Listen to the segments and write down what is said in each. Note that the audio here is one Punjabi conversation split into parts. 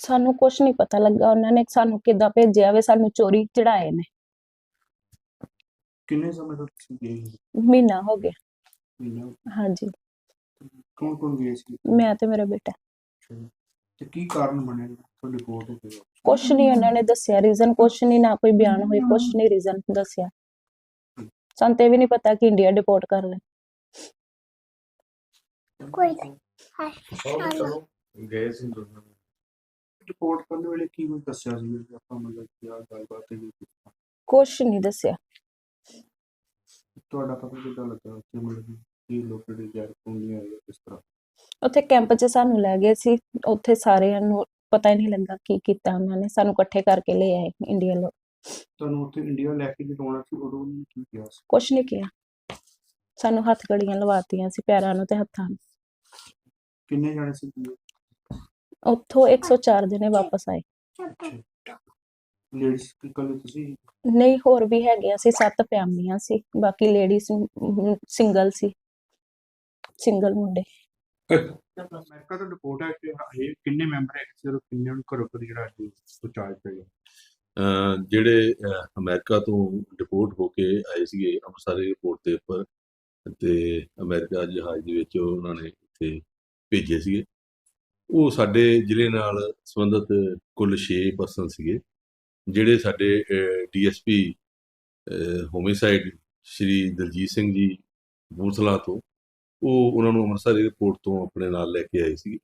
ਸਾਨੂੰ ਕੁਝ ਨਹੀਂ ਪਤਾ ਲੱਗਾ ਉਹਨਾਂ ਨੇ ਸਾਨੂੰ ਕਿੱਦਾਂ ਭੇਜਿਆ ਵੇ ਸਾਨੂੰ ਚੋਰੀ ਚੜਾਏ ਨੇ। ਕਿੰਨੇ ਸਮੇਂ ਤੋਂ ਤੁਸੀਂ ਗਏ ਸੀ? ਮਹੀਨਾ ਹੋ ਗਿਆ। ਮਹੀਨਾ ਹਾਂਜੀ। ਕੌਣ ਕੌਣ ਗਏ ਸੀ? ਮੈਂ ਤੇ ਮੇਰਾ ਬੇਟਾ। ਤੇ ਕੀ ਕਾਰਨ ਬਣਿਆ ਤੁਹਾਡੀ ਰਿਪੋਰਟ ਹੋ ਗਈ ਕੁਛ ਨਹੀਂ ਉਹਨਾਂ ਨੇ ਦੱਸਿਆ ਰੀਜ਼ਨ ਕੁਛ ਨਹੀਂ ਨਾ ਕੋਈ ਬਿਆਨ ਹੋਈ ਕੁਛ ਨਹੀਂ ਰੀਜ਼ਨ ਦੱਸਿਆ। ਸਾਨੂੰ ਤੇ ਵੀ ਨਹੀਂ ਪਤਾ ਕਿ ਇੰਡੀਆ ਡਿਪੋਰਟ ਕਰ ਲੈ ਕੋਈ ਚਲੋ ਗਏ ਸੀ ਦੋਨੋਂ। ਰਿਪੋਰਟ ਕਰਨ ਵੇਲੇ ਕੀ ਕੁਝ ਦੱਸਿਆ ਸੀ ਵੀ ਆਪਾਂ ਮਤਲਬ ਕੀ ਆ ਗੱਲਬਾਤ ਹੈ ਕੁਛ ਨਹੀਂ ਦੱਸਿਆ। ਤੁਹਾਡਾ ਪਤਾ ਕਿੱਦਾਂ ਲੱਗਾ ਉੱਥੇ? ਮਤਲਬ ਕਿ ਕੀ ਲੋਕਾਂ ਦੇ ਜੈਰ ਹੁੰਦੀਆਂ ਜਾਂ ਕਿਸ ਤਰ੍ਹਾਂ? ਉੱਥੇ ਕੈਂਪ 'ਚ ਸਾਨੂੰ ਲੈ ਗਏ ਸੀ। ਉੱਥੇ ਸਾਰਿਆਂ ਨੂੰ ਪਤਾ ਹੀ ਨਹੀਂ ਲੱਗਾ ਕੀ ਕੀਤਾ ਉਹਨਾਂ ਨੇ। ਸਾਨੂੰ ਇਕੱਠੇ ਕਰਕੇ ਲੈ ਆਏ ਇੰਡੀਆ ਲੋਕ। ਤੁਹਾਨੂੰ ਉੱਥੇ ਇੰਡੀਆ ਲੈ ਕੇ ਜਦੋਂ ਸੀ? ਉਦੋਂ ਉਹਨੇ ਕੀ ਕਿਹਾ ਸੀ? ਕੁਛ ਨਹੀਂ ਕਿਹਾ। ਸਾਨੂੰ ਹੱਥ ਘੜੀਆਂ ਲਵਾਤੀਆਂ ਸੀ ਪੈਰਾਂ ਨੂੰ ਤੇ ਹੱਥਾਂ ਨੂੰ। ਕਿੰਨੇ ਜਾਣੇ ਸੀ? ਤੁਸੀਂ? ਉੱਥੋਂ 104 ਜਣੇ ਵਾਪਸ ਆਏ। ਲੇਡੀਜ਼ ਇਕੱਲੇ ਤੁਸੀਂ? ਨਹੀਂ ਹੋਰ ਵੀ ਹੈਗੇ ਅਸੀਂ ਸੱਤ ਫੈਮਲੀਆਂ ਸੀ ਬਾਕੀ ਲੇਡੀਜ਼ ਸਿੰਗਲ ਸੀ। ਸਿੰਗਲ ਮੁੰਡੇ। ਅਮਰੀਕਾ ਤੋਂ ਰਿਪੋਰਟ ਹੈ ਕਿ ਇਹ ਕਿੰਨੇ ਮੈਂਬਰ ਹੈ ਸਿਰ ਕਿੰਨੇ ਨੂੰ ਘਰੋਂ ਘਰ ਜਿਹੜਾ ਪਹੁੰਚਾਇਆ ਅਹ ਜਿਹੜੇ ਅਮਰੀਕਾ ਤੋਂ ਡਿਪੋਰਟ ਹੋ ਕੇ ਆਏ ਸੀਗੇ ਅੰਮ੍ਰਿਤਸਰ 에ਅਰਪੋਰਟ ਦੇ ਉੱਪਰ ਤੇ ਅਮਰੀਕਾ ਜਹਾਜ਼ ਦੇ ਵਿੱਚ ਉਹਨਾਂ ਨੇ ਇੱਥੇ ਭੇਜੇ ਸੀਗੇ। ਉਹ ਸਾਡੇ ਜ਼ਿਲ੍ਹੇ ਨਾਲ ਸੰਬੰਧਿਤ ਕੁੱਲ 6 ਪਰਸਨ ਸੀਗੇ, ਜਿਹੜੇ ਸਾਡੇ ਡੀਐਸਪੀ ਹੋਮਿਸਾਈਡ ਸ਼੍ਰੀ ਦਲਜੀਤ ਸਿੰਘ ਜੀ ਬੂਥਲਾ ਤੋਂ, ਉਹ ਉਹਨਾਂ ਨੂੰ ਅੰਮ੍ਰਿਤਸਰ 에ਅਰਪੋਰਟ ਤੋਂ ਆਪਣੇ ਨਾਲ ਲੈ ਕੇ ਆਏ ਸੀ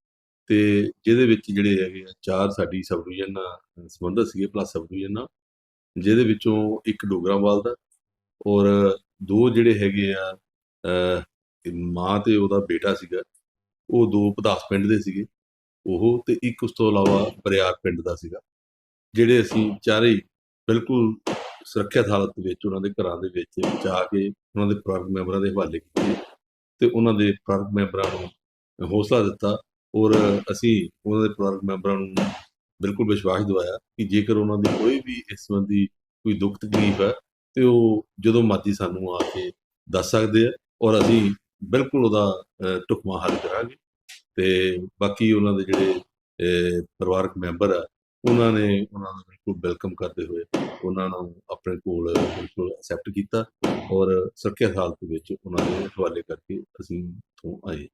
ਤੇ ਜਿਹਦੇ ਵਿੱਚ ਜਿਹੜੇ ਹੈਗੇ ਆ, ਚਾਰ ਸਾਡੀ ਸਬ ਡਿਵੀਜ਼ਨ ਨਾਲ ਸੰਬੰਧਿਤ ਸੀਗੇ ਪਲੱਸ ਸਬ ਡਿਵੀਜ਼ਨ ਨਾਲ, ਜਿਹਦੇ ਵਿੱਚੋਂ ਇੱਕ ਡੋਗਰਾਵਾਲ ਦਾ ਔਰ ਦੋ ਜਿਹੜੇ ਹੈਗੇ ਆ ਮਾਂ ਤੇ ਉਹਦਾ ਬੇਟਾ ਸੀਗਾ, ਉਹ ਦੋ ਪਦਾਸ ਪਿੰਡ ਦੇ ਸੀਗੇ ਉਹ ਤੇ ਇੱਕ ਉਸ ਤੋਂ ਇਲਾਵਾ ਬਰਿਆਰ ਪਿੰਡ ਦਾ ਸੀਗਾ ਜਿਹੜੇ ਅਸੀਂ ਚਾਰੇ ਬਿਲਕੁਲ ਸੁਰੱਖਿਅਤ ਹਾਲਤ ਵਿੱਚ ਉਹਨਾਂ ਦੇ ਘਰਾਂ ਦੇ ਵਿੱਚ ਜਾ ਕੇ ਉਹਨਾਂ ਦੇ ਪਰਿਵਾਰਕ ਮੈਂਬਰਾਂ ਦੇ ਹਵਾਲੇ ਕੀਤੇ ਤੇ ਉਹਨਾਂ ਦੇ ਪਰਿਵਾਰਕ ਮੈਂਬਰਾਂ ਨੂੰ ਹੌਸਲਾ ਦਿੱਤਾ ਔਰ ਅਸੀਂ ਉਹਨਾਂ ਦੇ ਪਰਿਵਾਰਕ ਮੈਂਬਰਾਂ ਨੂੰ ਬਿਲਕੁਲ ਵਿਸ਼ਵਾਸ ਦਿਵਾਇਆ ਕਿ ਜੇਕਰ ਉਹਨਾਂ ਦੀ ਕੋਈ ਵੀ ਇਸ ਸੰਬੰਧੀ ਕੋਈ ਦੁੱਖ ਤਕਲੀਫ ਹੈ ਤੇ ਉਹ ਜਦੋਂ ਮਰਜ਼ੀ ਸਾਨੂੰ ਆ ਕੇ ਦੱਸ ਸਕਦੇ ਆ ਔਰ ਅਸੀਂ ਬਿਲਕੁਲ ਉਹਦਾ ਅਹ, ਢੁਕਵਾਂ ਹੱਲ ਕਰਾਂਗੇ। ਤੇ ਬਾਕੀ ਉਹਨਾਂ ਦੇ ਜਿਹੜੇ ਪਰਿਵਾਰਕ ਮੈਂਬਰ ਆ, ਉਹਨਾਂ ਨੇ ਉਹਨਾਂ ਦਾ ਬਿਲਕੁਲ ਵੈਲਕਮ ਕਰਦੇ ਹੋਏ ਉਹਨਾਂ ਨੂੰ ਆਪਣੇ ਕੋਲ ਬਿਲਕੁਲ ਐਕਸੈਪਟ ਕੀਤਾ ਔਰ ਸੁਰੱਖਿਅਤ ਹਾਲਤ ਵਿੱਚ ਉਹਨਾਂ ਦੇ ਹਵਾਲੇ ਕਰਕੇ ਅਸੀਂ ਤੋਂ ਆਏ।